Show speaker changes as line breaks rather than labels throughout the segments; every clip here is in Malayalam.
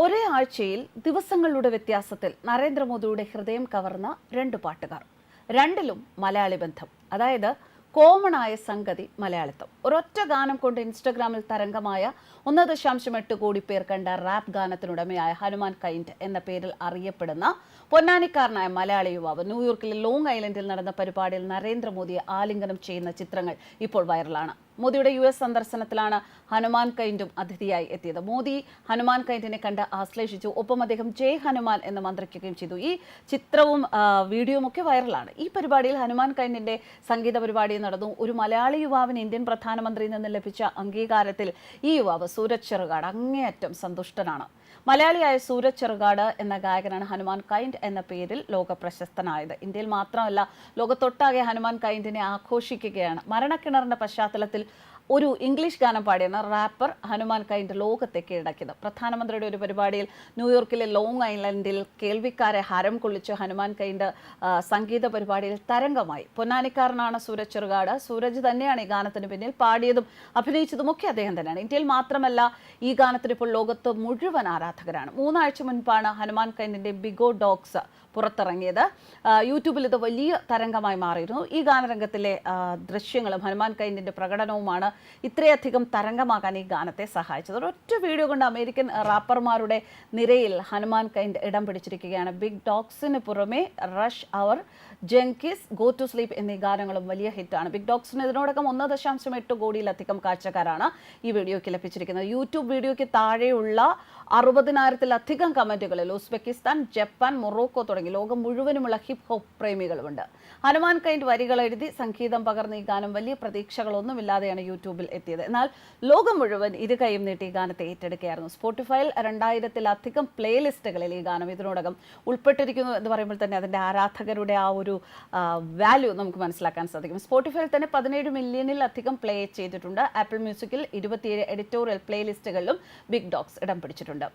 ഒരേ ആഴ്ചയിൽ ദിവസങ്ങളുടെ വ്യത്യാസത്തിൽ നരേന്ദ്രമോദിയുടെ ഹൃദയം കവർന്ന രണ്ട് പാട്ടുകാർ. രണ്ടിലും മലയാളി ബന്ധം. അതായത് കോമൺ ആയ സംഗതി മലയാളിത്തം ഒരൊറ്റ ഗാനം കൊണ്ട് ഇൻസ്റ്റഗ്രാമിൽ തരംഗമായ ഒന്ന് ദശാംശം എട്ട് കോടി പേർ കണ്ട റാപ്പ് ഗാനത്തിനുടമയായ ഹനുമാൻ കൈൻഡ് എന്ന പേരിൽ അറിയപ്പെടുന്ന പൊന്നാനിക്കാരനായ മലയാളി യുവാവ് ന്യൂയോർക്കിലെ ലോങ് ഐലൻഡിൽ നടന്ന പരിപാടിയിൽ നരേന്ദ്രമോദിയെ ആലിംഗനം ചെയ്യുന്ന ചിത്രങ്ങൾ ഇപ്പോൾ വൈറലാണ്. മോദിയുടെ യു എസ് സന്ദർശനത്തിലാണ് ഹനുമാൻ കൈൻഡും അതിഥിയായി എത്തിയത്. മോദി ഹനുമാൻ കൈൻഡിനെ കണ്ട് ആശ്ലേഷിച്ചു. ഒപ്പം അദ്ദേഹം ജയ് ഹനുമാൻ എന്ന് മന്ത്രിക്കുകയും ചെയ്തു. ഈ ചിത്രവും വീഡിയോയും ഒക്കെ വൈറലാണ്. ഈ പരിപാടിയിൽ ഹനുമാൻ കൈൻഡിന്റെ സംഗീത പരിപാടി നടന്നു. ഒരു മലയാളി യുവാവിന് ഇന്ത്യൻ പ്രധാനമന്ത്രിയിൽ നിന്ന് ലഭിച്ച അംഗീകാരത്തിൽ ഈ യുവാവ് സൂരജ് ചെറുകാട് അങ്ങേയറ്റം സന്തുഷ്ടനാണ്. മലയാളിയായ സൂരജ് ചെറുകാട് എന്ന ഗായകനാണ് ഹനുമാൻ കൈൻഡ് എന്ന പേരിൽ ലോക പ്രശസ്തനായത് ഇന്ത്യയിൽ മാത്രമല്ല ലോകത്തൊട്ടാകെ ഹനുമാൻ കൈൻഡിനെ ആഘോഷിക്കുകയാണ്. മരണക്കിണറിന്റെ പശ്ചാത്തലത്തിൽ ഒരു ഇംഗ്ലീഷ് ഗാനം പാടിയാണ് റാപ്പർ ഹനുമാൻ കൈന്റെ ലോകത്തെ കീഴടക്കിയത്. പ്രധാനമന്ത്രിയുടെ ഒരു പരിപാടിയിൽ ന്യൂയോർക്കിലെ ലോങ് ഐലൻഡിൽ കേൾവിക്കാരെ ഹരം കൊള്ളിച്ച് ഹനുമാൻ കൈന്റെ സംഗീത പരിപാടിയിൽ തരംഗമായി. പൊന്നാനിക്കാരനാണ് സൂരജ് ചെറുകാട്. സൂരജ് തന്നെയാണ് ഈ ഗാനത്തിന് പിന്നിൽ പാടിയതും അഭിനയിച്ചതും ഒക്കെ അദ്ദേഹം തന്നെയാണ്. ഇന്ത്യയിൽ മാത്രമല്ല ഈ ഗാനത്തിന് ഇപ്പോൾ ലോകത്ത് മുഴുവൻ ആരാധകരാണ്. മൂന്നാഴ്ച മുൻപാണ് ഹനുമാൻ കൈന്റെ ബിഗോ ഡോഗ്സ് പുറത്തിറങ്ങിയത്. യൂട്യൂബിൽ ഇത് വലിയ തരംഗമായി മാറിയിരുന്നു. ഈ ഗാനരംഗത്തിലെ ദൃശ്യങ്ങളും ഹനുമാൻ കൈന്റെ പ്രകടനവുമാണ് ഇത്രയധികം തരംഗമാകാൻ ഈ ഗാനത്തെ സഹായിച്ചത്. ഒരൊറ്റ വീഡിയോ കൊണ്ട് അമേരിക്കൻ റാപ്പർമാരുടെ നിരയിൽ ഹനുമാൻ കൈൻഡ് ഇടം പിടിച്ചിരിക്കുകയാണ്. ബിഗ് ഡോഗ്സിന് പുറമെ rush hour Genghis go to sleep എന്നീ ഗാനങ്ങളും വലിയ ഹിറ്റാണ്. ബിഗ് ഡോഗ്സിന് ഇതിനോടകം ഒന്ന് ദശാംശം എട്ട് കോടിയിലധികം കാഴ്ചക്കാരാണ് ഈ വീഡിയോയ്ക്ക് ലഭിച്ചിരിക്കുന്നത്. യൂട്യൂബ് വീഡിയോയ്ക്ക് താഴെയുള്ള അറുപതിനായിരത്തിലധികം കമന്റുകളിൽ ഉസ്ബെക്കിസ്ഥാൻ ജപ്പാൻ മൊറോക്കോ തുടങ്ങി ലോകം മുഴുവനുമുള്ള ഹിപ് ഹോപ്പ് പ്രേമികളുമുണ്ട്. ഹനുമാൻ കൈൻഡ് വരികൾ എഴുതി സംഗീതം പകർന്ന ഈ ഗാനം വലിയ പ്രതീക്ഷകളൊന്നുമില്ലാതെയാണ് യൂട്യൂബിൽ എത്തിയത്. എന്നാൽ ലോകം മുഴുവൻ ഇരു കൈയും നീട്ടി ഈ ഗാനത്തെ ഏറ്റെടുക്കുകയായിരുന്നു. സ്പോട്ടിഫൈയിൽ രണ്ടായിരത്തിലധികം പ്ലേലിസ്റ്റുകളിൽ ഈ ഗാനം ഇതിനോടകം ഉൾപ്പെട്ടിരിക്കുന്നു എന്ന് പറയുമ്പോൾ തന്നെ അതിന്റെ ആരാധകരുടെ ആ ഒരു വാല്യൂ നമുക്ക് മനസ്സിലാക്കാൻ സാധിക്കും. സ്പോട്ടിഫൈൽ തന്നെ പതിനേഴ് മില്യണിലധികം പ്ലേ ചെയ്തിട്ടുണ്ട്. ആപ്പിൾ മ്യൂസിക്കിൽ ഇരുപത്തിയേഴ് എഡിറ്റോറിയൽ പ്ലേലിസ്റ്റുകളിലും ബിഗ് ഡോഗ്സ് ഇടം പിടിച്ചിട്ടുണ്ട്.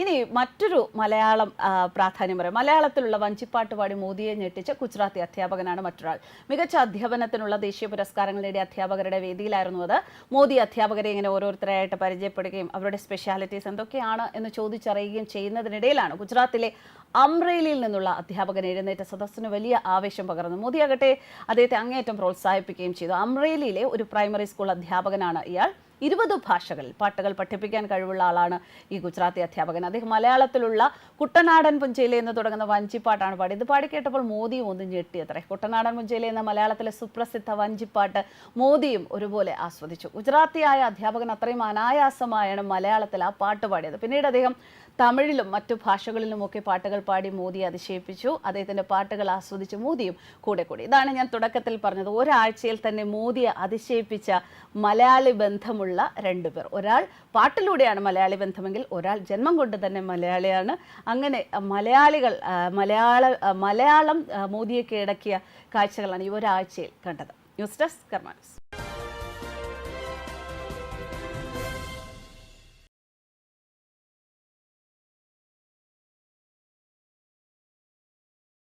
ഇനി മറ്റൊരു മലയാളം പ്രാധാന്യം പറയാം. മലയാളത്തിലുള്ള വഞ്ചിപ്പാട്ട് പാടി മോദിയെ ഞെട്ടിച്ച ഗുജറാത്തി അധ്യാപകനാണ് മറ്റൊരാൾ. മികച്ച അധ്യാപനത്തിനുള്ള ദേശീയ പുരസ്കാരങ്ങൾ നേടിയ അധ്യാപകരുടെ വേദിയിലായിരുന്നു അത്. മോദി അധ്യാപകരെ ഇങ്ങനെ ഓരോരുത്തരായിട്ട് പരിചയപ്പെടുകയും അവരുടെ സ്പെഷ്യാലിറ്റീസ് എന്തൊക്കെയാണ് എന്ന് ചോദിച്ചറിയുകയും ചെയ്യുന്നതിനിടയിലാണ് ഗുജറാത്തിലെ അംറേലിയിൽ നിന്നുള്ള അധ്യാപകൻ എഴുന്നേറ്റ സദസ്സിന് വലിയ ആവേശം പകർന്നു മോദിയാകട്ടെ അദ്ദേഹത്തെ അങ്ങേയറ്റം പ്രോത്സാഹിപ്പിക്കുകയും ചെയ്തു. അംറേലിയിലെ ഒരു പ്രൈമറി സ്കൂൾ അധ്യാപകനാണ് ഇയാൾ. ഇരുപത് ഭാഷകളിൽ പാട്ടുകൾ പഠിപ്പിക്കാൻ കഴിവുള്ള ആളാണ് ഈ ഗുജറാത്തി അധ്യാപകൻ. അദ്ദേഹം മലയാളത്തിലുള്ള കുട്ടനാടൻ പുഞ്ചയിലെ എന്ന് തുടങ്ങുന്ന വഞ്ചിപ്പാട്ടാണ് പാടി ഇത് പാടി കേട്ടപ്പോൾ മോദിയും ഒന്ന് ഞെട്ടിയത്രേ. കുട്ടനാടൻ പുഞ്ചയിലെ എന്ന മലയാളത്തിലെ സുപ്രസിദ്ധ വഞ്ചിപ്പാട്ട് മോദിയും ഒരുപോലെ ആസ്വദിച്ചു. ഗുജറാത്തിയായ അധ്യാപകൻ അത്രയും അനായാസമായാണ് മലയാളത്തിൽ ആ പാട്ട് പാടിയത്. പിന്നീട് അദ്ദേഹം തമിഴിലും മറ്റു ഭാഷകളിലുമൊക്കെ പാട്ടുകൾ പാടി മോദി അതിശയിപ്പിച്ചു. അദ്ദേഹത്തിന്റെ പാട്ടുകൾ ആസ്വദിച്ച് മോദിയും കൂടെ കൂടി. ഇതാണ് ഞാൻ തുടക്കത്തിൽ പറഞ്ഞത്. ഒരാഴ്ചയിൽ തന്നെ മോദിയെ അതിശയിപ്പിച്ച മലയാളി ബന്ധമുള്ള രണ്ടുപേർ. ഒരാൾ പാട്ടിലൂടെയാണ് മലയാളി ബന്ധമെങ്കിൽ ഒരാൾ ജന്മം കൊണ്ട് തന്നെ മലയാളിയാണ്. അങ്ങനെ മലയാളികൾ മലയാള മലയാളം മോദിയെ കീഴടക്കിയ കാഴ്ചകളാണ് ഈ ഒരാഴ്ചയിൽ കണ്ടത്. News desk കർമാനസ്.